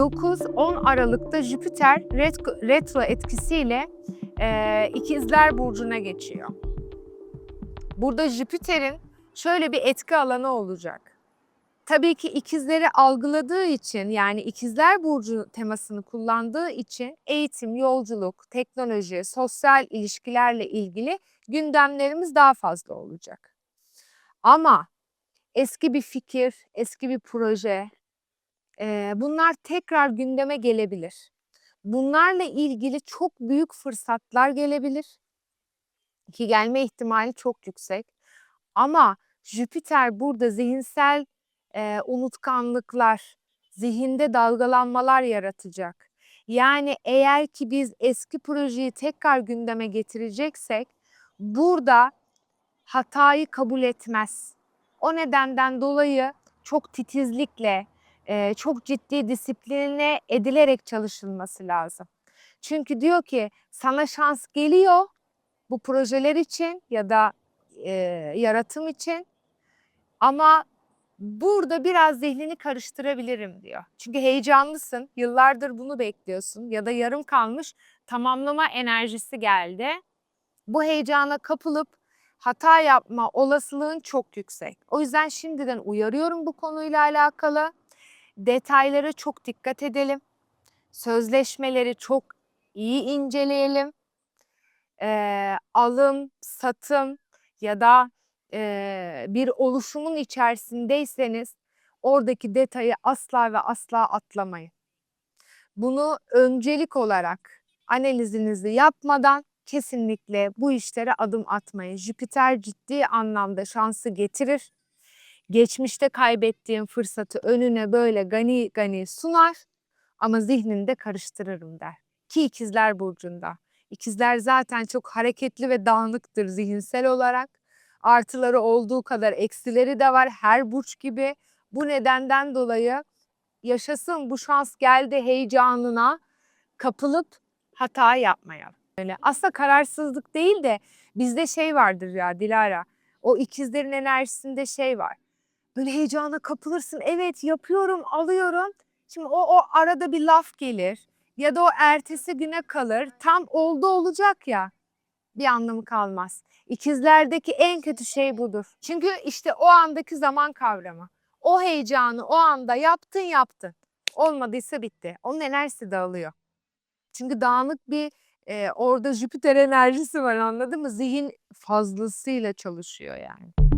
9-10 Aralık'ta Jüpiter ret- retro etkisiyle e, İkizler Burcu'na geçiyor. Burada Jüpiter'in şöyle bir etki alanı olacak. Tabii ki ikizleri algıladığı için yani ikizler burcu temasını kullandığı için eğitim, yolculuk, teknoloji, sosyal ilişkilerle ilgili gündemlerimiz daha fazla olacak. Ama eski bir fikir, eski bir proje, bunlar tekrar gündeme gelebilir. Bunlarla ilgili çok büyük fırsatlar gelebilir. Ki gelme ihtimali çok yüksek. Ama Jüpiter burada zihinsel eee, unutkanlıklar, zihinde dalgalanmalar yaratacak. Yani eğer ki biz eski projeyi tekrar gündeme getireceksek burada hatayı kabul etmez. O nedenden dolayı çok titizlikle, çok ciddi disipline edilerek çalışılması lazım. Çünkü diyor ki sana şans geliyor bu projeler için ya da eee, yaratım için ama burada biraz zihnini karıştırabilirim diyor. Çünkü heyecanlısın, yıllardır bunu bekliyorsun ya da yarım kalmış tamamlama enerjisi geldi. Bu heyecana kapılıp hata yapma olasılığın çok yüksek. O yüzden şimdiden uyarıyorum bu konuyla alakalı. Detaylara çok dikkat edelim. Sözleşmeleri çok iyi inceleyelim. Eee, alım, satım ya da eee, bir oluşumun içerisindeyseniz oradaki detayı asla ve asla atlamayın. Bunu öncelik olarak analizinizi yapmadan kesinlikle bu işlere adım atmayın. Jüpiter ciddi anlamda şansı getirir. Geçmişte kaybettiğin fırsatı önüne böyle gani gani sunar ama zihnini de karıştırırım der. Ki ikizler burcunda. İkizler zaten çok hareketli ve dağınıktır zihinsel olarak. Artıları olduğu kadar eksileri de var her burç gibi. Bu nedenden dolayı yaşasın bu şans geldi heyecanına kapılıp hata yapmayalım. Öyle. Aslında kararsızlık değil de bizde şey vardır ya Dilara. O ikizlerin enerjisinde şey var. Böyle heyecana kapılırsın. Evet yapıyorum, alıyorum. Şimdi o, o arada bir laf gelir ya da o ertesi güne kalır. Tam oldu olacak ya bir anlamı kalmaz. İkizlerdeki en kötü şey budur. Çünkü işte o andaki zaman kavramı. O heyecanı o anda yaptın yaptın. Olmadıysa bitti. Onun enerjisi dağılıyor. Çünkü dağınık bir e, orada Jüpiter enerjisi var anladın mı? Zihin fazlasıyla çalışıyor yani.